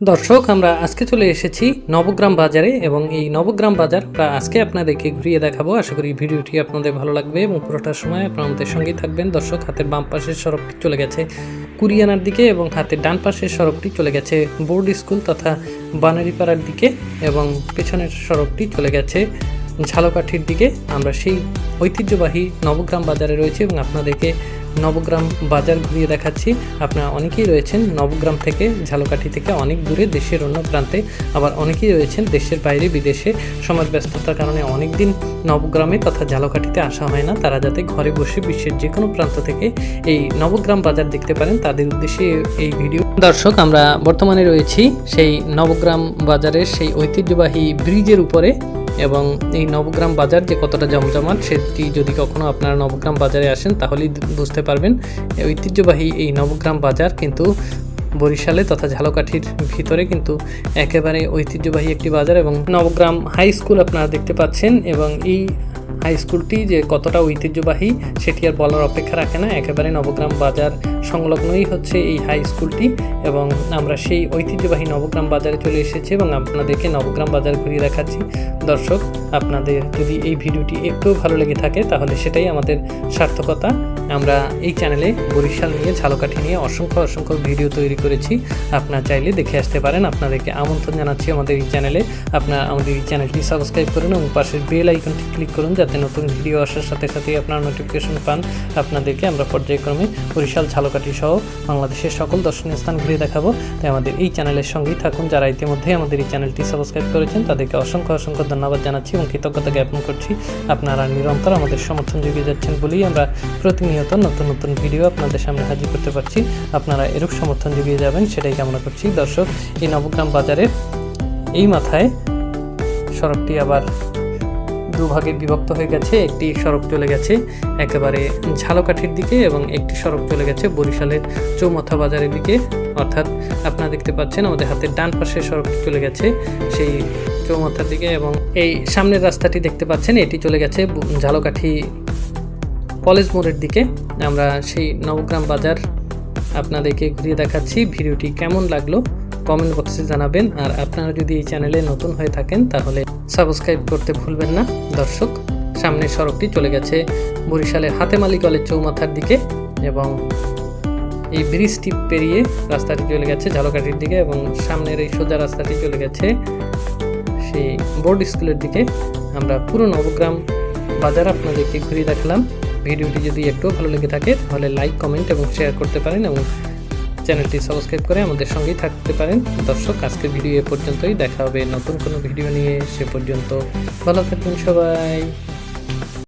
দর্শক, আমরা আজকে চলে এসেছি নবগ্রাম বাজারে এবং এই নবগ্রাম বাজার আমরা আজকে আপনাদেরকে ঘুরিয়ে দেখাবো। আশা করি ভিডিওটি আপনাদের ভালো লাগবে এবং পুরোটার সময় আপনারা আমাদের সঙ্গেই থাকবেন। দর্শক, হাতের বাম পাশের সড়কটি চলে গেছে কুরিয়ানার দিকে এবং হাতের ডান পাশের সড়কটি চলে গেছে বোর্ড স্কুল তথা বানারিপাড়ার দিকে এবং পেছনের সড়কটি চলে গেছে ঝালকাঠির দিকে। আমরা সেই ঐতিহ্যবাহী নবগ্রাম বাজারে রয়েছি এবং আপনাদেরকে নবগ্রাম বাজার ঘুরিয়ে দেখাচ্ছি। আপনারা অনেকেই রয়েছেন নবগ্রাম থেকে, ঝালকাঠি থেকে, অনেক দূরে দেশের অন্য প্রান্তে। আবার অনেকেই রয়েছেন দেশের বাইরে বিদেশে। সমাজ ব্যস্ততার কারণে অনেক দিন নবগ্রামে তথা ঝালকাঠিতে আসা হয় না। তারা যাতে ঘরে বসে বিশ্বের যে কোনো প্রান্ত থেকে এই নবগ্রাম বাজার দেখতে পারেন, তাদের উদ্দেশ্যে এই ভিডিও। দর্শক, আমরা বর্তমানে রয়েছি সেই নবগ্রাম বাজারের সেই ঐতিহ্যবাহী ব্রিজের উপরে। এবং এই নবগ্রাম বাজার যে কতটা জমজমাট, সেটি যদি কখনও আপনারা নবগ্রাম বাজারে আসেন, তাহলেই বুঝতে পারবেন ঐতিহ্যবাহী এই নবগ্রাম বাজার কিন্তু বরিশালে তথা ঝালকাঠির ভিতরে কিন্তু একেবারে ঐতিহ্যবাহী একটি বাজার এবং নবগ্রাম হাই স্কুল আপনারা দেখতে পাচ্ছেন এবং এই হাই স্কুলটি যে কতটা ঐতিহ্যবাহী, সেটি আর বলার অপেক্ষা রাখে না। একেবারে নবগ্রাম বাজার সংলগ্নই হচ্ছে এই হাই স্কুলটি এবং আমরা সেই ঐতিহ্যবাহী নবগ্রাম বাজারে চলে এসেছি এবং আপনাদেরকে নবগ্রাম বাজার ঘুরিয়ে দেখাচ্ছি। দর্শক, আপনাদের যদি এই ভিডিওটি একটু ভালো লেগে থাকে, তাহলে সেটাই আমাদের সার্থকতা। আমরা এই চ্যানেলে বরিশাল নিয়ে, ঝালকাঠি নিয়ে অসংখ্য অসংখ্য ভিডিও তৈরি করেছি। আপনারা চাইলে দেখে আসতে পারেন, আপনাদেরকে আমন্ত্রণ জানাচ্ছি আমাদের এই চ্যানেলে। আপনারা আমাদের এই চ্যানেলটি সাবস্ক্রাইব করুন এবং পাশের বেল আইকনটি ক্লিক করুন যাতে নতুন ভিডিও আসার সাথে সাথেই আপনারা নোটিফিকেশন পান। আপনাদেরকে আমরা পর্যায়ক্রমে বরিশাল, ঝালকাঠি সহ বাংলাদেশের সকল দর্শনীয় স্থান ঘুরে দেখাবো। তাই আমাদের এই চ্যানেলের সঙ্গেই থাকুন। যারা ইতিমধ্যে আমাদের এই চ্যানেলটি সাবস্ক্রাইব করেছেন, তাদেরকে অসংখ্য অসংখ্য ধন্যবাদ জানাচ্ছি এবং কৃতজ্ঞতা জ্ঞাপন করছি। আপনারা নিরন্তর আমাদের সমর্থন জুগিয়ে যাচ্ছেন বলেই আমরা প্রতিনিয়ত নতুন নতুন ভিডিও আপনাদের সামনে হাজির করতে পারছি। আপনারা এরূপ সমর্থন জুগিয়ে যাবেন, সেটাই কামনা করছি। দর্শক, এই নবগ্রাম বাজারের এই মাথায় সড়কটি আবার দুভাগে বিভক্ত হয়ে গেছে, একটি সড়ক চলে গেছে, একেবারে ঝালকাঠির দিকে এবং একটি সড়ক চলে গেছে বরিশালের চৌমাথা বাজারের দিকে। অর্থাৎ আপনারা দেখতে পাচ্ছেন আমাদের হাতের ডান পাশে সড়কটি চলে গেছে, সেই চৌমাথার দিকে এবং এই সামনের রাস্তাটি দেখতে পাচ্ছেন, এটি চলে গেছে ঝালকাঠি কলেজ মোড়ের দিকে। আমরা সেই নবগ্রাম বাজার আপনাদেরকে ঘুরিয়ে দেখাচ্ছি, ভিডিওটি কেমন লাগল? কমেন্ট বক্সে জানাবেন। আর আপনারা যদি এই চ্যানেলে নতুন হয়ে থাকেন, তাহলে সাবস্ক্রাইব করতে ভুলবেন না। দর্শক সামনের সড়কটি চলে গেছে বরিশালের হাতেমালি কলেজ চৌমাথার দিকে এবং এই ব্রিজটি পেরিয়ে রাস্তাটি চলে গেছে ঝালকাঠির দিকে এবং সামনের এই সোজা রাস্তাটি চলে গেছে সেই বোর্ড স্কুলের দিকে। আমরা পুরো নবগ্রাম বাজার আপনাদেরকে ঘুরিয়ে দেখালাম। ভিডিওটি যদি একটু ভালো লেগে থাকে, তাহলে লাইক কমেন্ট এবং শেয়ার করতে পারেন এবং চ্যানেলটি সাবস্ক্রাইব করে আমাদের সঙ্গেই থাকতে পারেন। দর্শক, আজকের ভিডিও এ পর্যন্তই। দেখা হবে নতুন কোনো ভিডিও নিয়ে। সে পর্যন্ত ভালো থাকবেন সবাই।